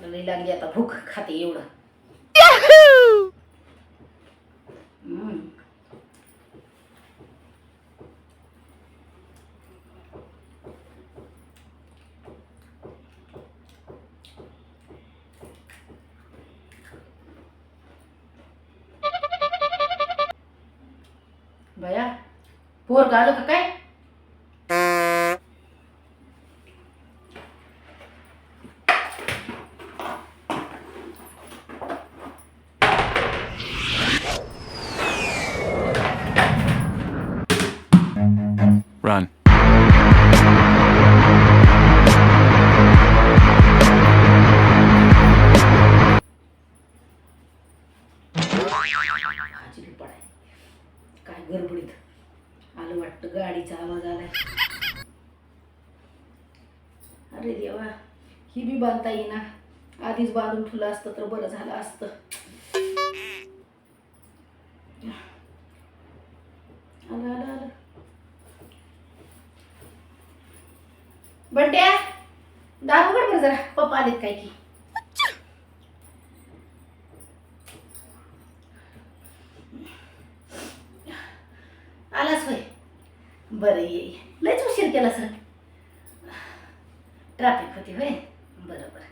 मला लई लागली आता भूक खाते एवढं हम्म. बया पोर आलं का काय Run. काय गडबडीत? आलं वाटतं गाडीचा आवाज आलाय. अरे देवा ही बी बांधता येईना. आधीच बांधून ठुलं असतं तर बरं झालं असतं आलं आलं आलं बंट्या दारू उघड बरं जरा? पप्पा आलेत काय की? आलाच होय. बरं ये लयच उशीर केला सर ट्रॅफिक होती होय. बरं बरं.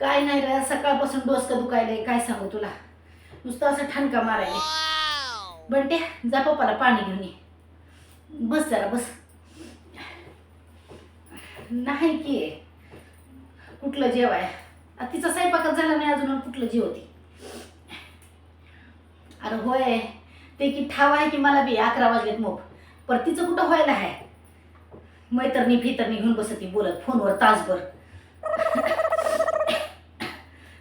काय नाही रे सकाळपासून डोसकं दुखायलंय. काय सांगू तुला? नुसतं असं ठणका मारायला बंटे जा पप्पाला पाणी घेऊन ये. बस जरा बस. नाही की. कुठलं जेवाय? आ, तिचा स्वयंपाकच झाला नाही अजून कुठलं जेवती? अरे होय ते की ठाव आहे की मला बी अकरा वाजलेत मोप. पर तिचं कुठं व्हायला आहे मैतरणी फितरणी घेऊन बसती बोलत फोनवर तासभर.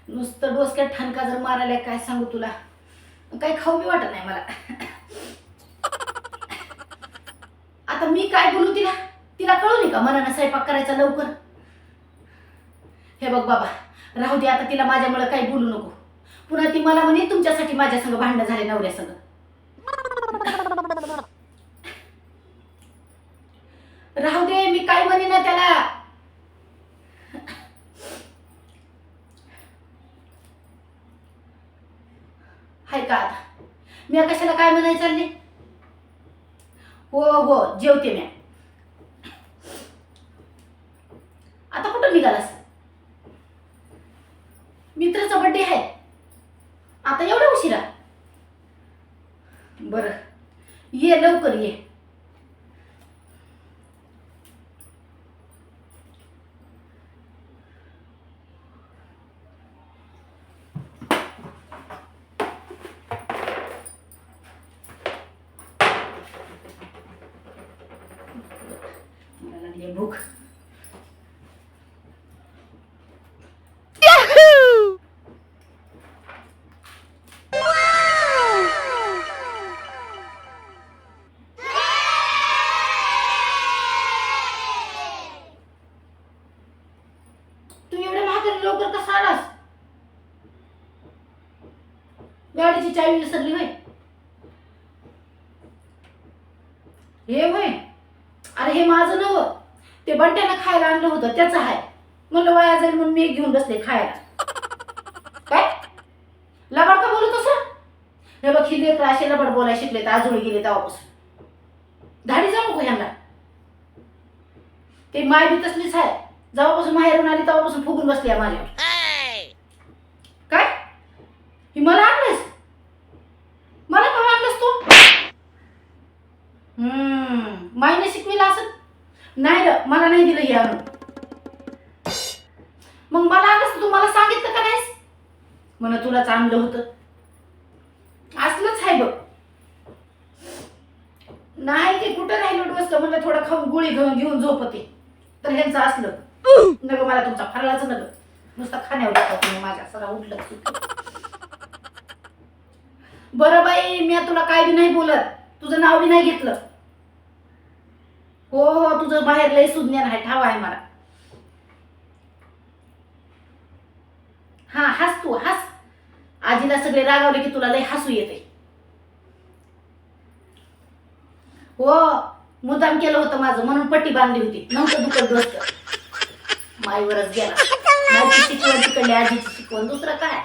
नुसतं डोसक्यात ठणका जर मारायला काय सांगू तुला? काही खाऊ बी वाटत नाही मला. आता मी काय बोलू तिला? तिला कळू नये का मनानं स्वयंपाक करायचा लवकर? हे बघ बाबा राहू दे आता तिला माझ्यामुळे काही बोलू नको. पुन्हा ती मला म्हणे तुमच्यासाठी माझ्या संग भांडण झाले नवऱ्या संग. राहू दे मी काय म्हणे ना त्याला? हाय का आता? मी कशाला काय म्हणायचं चालले? हो हो जेवते मी आता कुठं निघालास मित्राचा बड्डे आहे आता एवढा उशिरा बर. ये लवकर ये भूक. लवकर कसा आलास? गाडीची चावी विसरली होय. हे होय. अरे हे माझं नव. ते बंट्यानं खायला आणलं होतं त्याचं आहे म्हणलं वाया जाईल म्हणून मी एक घेऊन बसले खायला. काय? लबाड का बोलत असं हे बघ ही लेकर असे लबाड बोलायला शिकले तर आजोळी गेले तेव्हापासून. धाडी जाऊ नको ह्यांना. ते माय बी तसलीच आहे जेव्हापासून माहेरून आली तेव्हापासून फुगून बसली आहे माझ्यावर. काय? ही मला आणलंस मला का आणलंस तू? हम्म माईने शिकविला असं? नाही र मला नाही दिलं हे आणून. मग मला आणलंस तू मला सांगितलं का नाहीस? म्हण तुलाच आणलं होतं. असलंच आहे बघ. नाही ते कुठं राहिलो बसतं म्हणलं थोडं खाऊन गोळी घेऊन घेऊन झोपते. तर ह्यांचं असलं. नग मला तुमचा फरलाच नग. नुसता खाण्यावर माझ्या सगळा उठलं बरं बाई मी तुला काय बी नाही बोलत. तुझं नाव बी नाही घेतलं. हो हो तुझं बाहेर लय सुज्ञान आहे ठाव आहे मला. हा हस तू हस. आजीला सगळे रागावले की तुला लय हसू येते. हो मुद्दाम केलं होतं माझं म्हणून पट्टी बांधली होती. नव्हतं दुखत माईवरच गेला. माईची शिकवण तिकडली आजीची शिकवण. दुसरं काय?